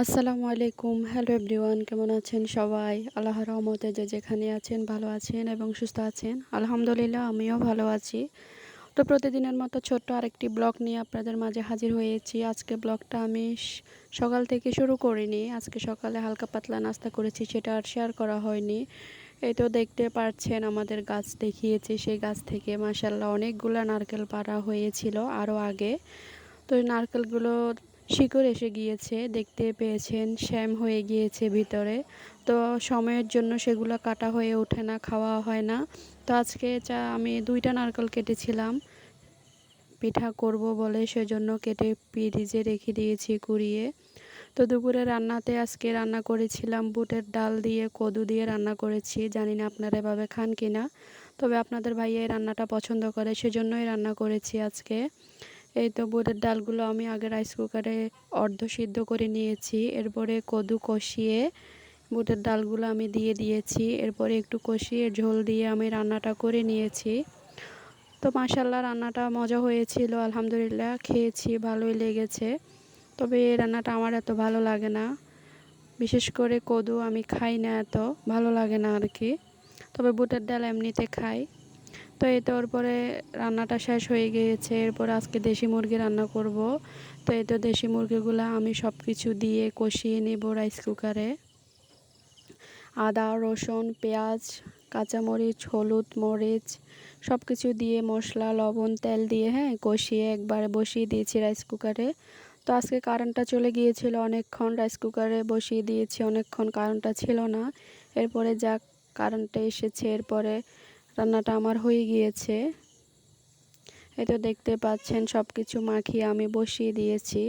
আসসালামু আলাইকুম। Hello everyone কেমন আছেন সবাই? আল্লাহর রহমতে যে যেখানে আছেন, ভালো আছেন এবং সুস্থ আছেন। আলহামদুলিল্লাহ, আমিও ভালো আছি। তো প্রতিদিনের মতো ছোট্ট আরেকটি ব্লগ নিয়ে আপনাদের মাঝে হাজির হয়েছি। আজকে ব্লগটা আমি সকাল থেকে শুরু করিনি। আজকে সকালে হালকা পাতলা নাস্তা করেছি, সেটা আর শেয়ার করা হয়নি। এই তো দেখতে পাচ্ছেন, আমাদের গাছ দেখিয়েছি। সেই গাছ থেকে মাসাল্লাহ অনেকগুলো নারকেল পাড়া হয়েছিল আরও আগে। তো নারকেলগুলো শিকড় এসে গিয়েছে, দেখতে পেয়েছেন, শ্যাম হয়ে গিয়েছে ভিতরে। তো সময়ের জন্য সেগুলো কাটা হয়ে ওঠে না, খাওয়া হয় না। তো আজকে চা, আমি দুইটা নারকেল কেটেছিলাম। পিঠা করব বলে সেজন্য কেটে ফ্রিজে রেখে দিয়েছি কুড়িয়ে। তো দুপুরে রান্নাতে আজকে রান্না করেছিলাম বুটের ডাল দিয়ে, কদু দিয়ে রান্না করেছি। জানি না আপনারা এভাবে খান কি না। তবে আপনাদের ভাইয়া এই রান্নাটা পছন্দ করে, সেজন্যই রান্না করেছি আজকে। এই তো বুটের ডালগুলো আমি আগে রাইস কুকারে অর্ধ সিদ্ধ করে নিয়েছি, এরপরে কদু কষিয়ে বুটের ডালগুলো আমি দিয়ে দিয়েছি, এরপরে একটু কষিয়ে ঝোল দিয়ে আমি রান্নাটা করে নিয়েছি। তো মাসাল্লাহ রান্নাটা মজা হয়েছিল, আলহামদুলিল্লাহ খেয়েছি, ভালোই লেগেছে। তবে এই রান্নাটা আমার এত ভালো লাগে না, বিশেষ করে কদু আমি খাই না এত, ভালো লাগে না আর কি। তবে বুটের ডাল এমনিতে খাই। তো এই তো পরে রান্নাটা শেষ হয়ে গিয়েছে। এরপর আজকে দেশি মুরগি রান্না করব। তো এই তো দেশি মুরগিগুলো আমি সব কিছু দিয়ে কষিয়ে নেব রাইস কুকারে আদা, রসুন, পেঁয়াজ, কাঁচামরিচ, হলুদ, মরিচ সব কিছু দিয়ে মশলা, লবণ, তেল দিয়ে হ্যাঁ কষিয়ে একবারে বসিয়ে দিয়েছি রাইস কুকারে তো আজকে কারেন্টটা চলে গিয়েছিল অনেকক্ষণ রাইস কুকারে বসিয়ে দিয়েছি অনেকক্ষণ কারেন্টটা ছিল না। এরপরে যা কারেন্টটা এসেছে, এরপরে রান্নাটা আমার হয়ে গিয়েছে। এই তো দেখতে পাচ্ছেন সব কিছু মাখিয়ে আমি বসিয়ে দিয়েছি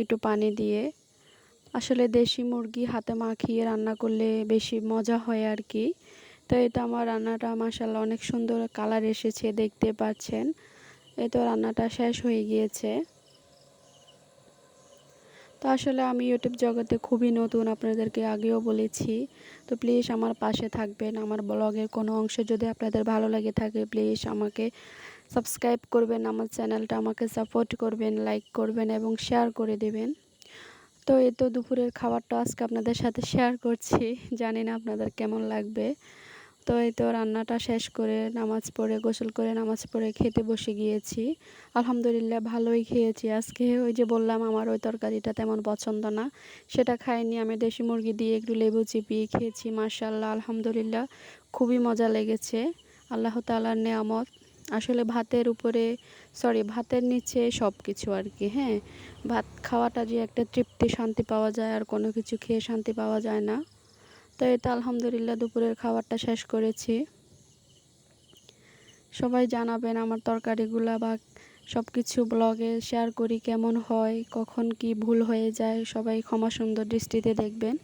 একটু পানি দিয়ে। আসলে দেশি মুরগি হাতে মাখিয়ে রান্না করলে বেশি মজা হয় আর কি। তো এটা আমার রান্নাটা মাসাল্লাহ অনেক সুন্দর কালার এসেছে দেখতে পাচ্ছেন। এই তো রান্নাটা শেষ হয়ে গিয়েছে। তো আসলে আমি ইউটিউব জগতে খুবই নতুন, আপনাদেরকে আগেও বলেছি। তো প্লিজ আমার পাশে থাকবেন, আমার ব্লগের কোনো অংশ যদি আপনাদের ভালো লাগে থাকে প্লিজ আমাকে সাবস্ক্রাইব করবেন, আমার চ্যানেলটা আমাকে সাপোর্ট করবেন লাইক করবেন এবং শেয়ার করে দেবেন। তো এ তো দুপুরের খাবারটা আজকে আপনাদের সাথে শেয়ার করছি, জানি না আপনাদের কেমন লাগবে। তো এই তো রান্নাটা শেষ করে নামাজ পড়ে, গোসল করে নামাজ পড়ে খেতে বসে গিয়েছি। আলহামদুলিল্লাহ ভালোই খেয়েছি। আজকে ওই যে বললাম আমার ওই তরকারিটা তেমন পছন্দ না। সেটা খাইনি। আমি দেশি মুরগি দিয়ে একটু লেবু চিপিয়ে খেয়েছি। মার্শাল্লাহ আলহামদুলিল্লাহ খুবই মজা লেগেছে। আল্লাহ তালার নেয়ামত। আসলে ভাতের উপরে সরি ভাতের নিচে সব কিছু আর কি হ্যাঁ? ভাত খাওয়াটা যে একটা তৃপ্তি, শান্তি পাওয়া যায় আর কোনো কিছু খেয়ে শান্তি পাওয়া যায় না। তো এটা আলহামদুলিল্লাহ দুপুরের খাবারটা শেষ করেছি। সবাই জানাবেন আমার তরকারিগুলা বা সব কিছু ব্লগে শেয়ার করি কেমন হয়, কখন কি ভুল হয়ে যায়, সবাই ক্ষমা সুন্দর দৃষ্টিতে দেখবেন।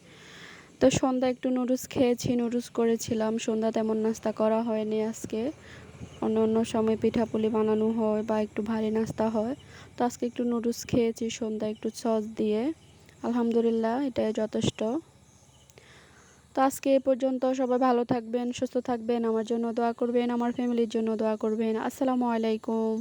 তো সন্ধ্যা একটু নুডলস খেয়েছি, নুডলস করেছিলাম, সন্ধ্যা তেমন নাস্তা করা হয়নি আজকে। অন্য অন্য সময় পিঠাপুলি বানানো হয় বা একটু ভারী নাস্তা হয়। তো আজকে একটু নুডলস খেয়েছি, সন্ধ্যা একটু সস দিয়ে। আলহামদুলিল্লাহ এটাই যথেষ্ট। তো আজকে এ পর্যন্ত সবাই ভালো থাকবেন, সুস্থ থাকবেন। আমার জন্য দোয়া করবেন, আমার ফ্যামিলির জন্য দোয়া করবেন। আসসালামু আলাইকুম।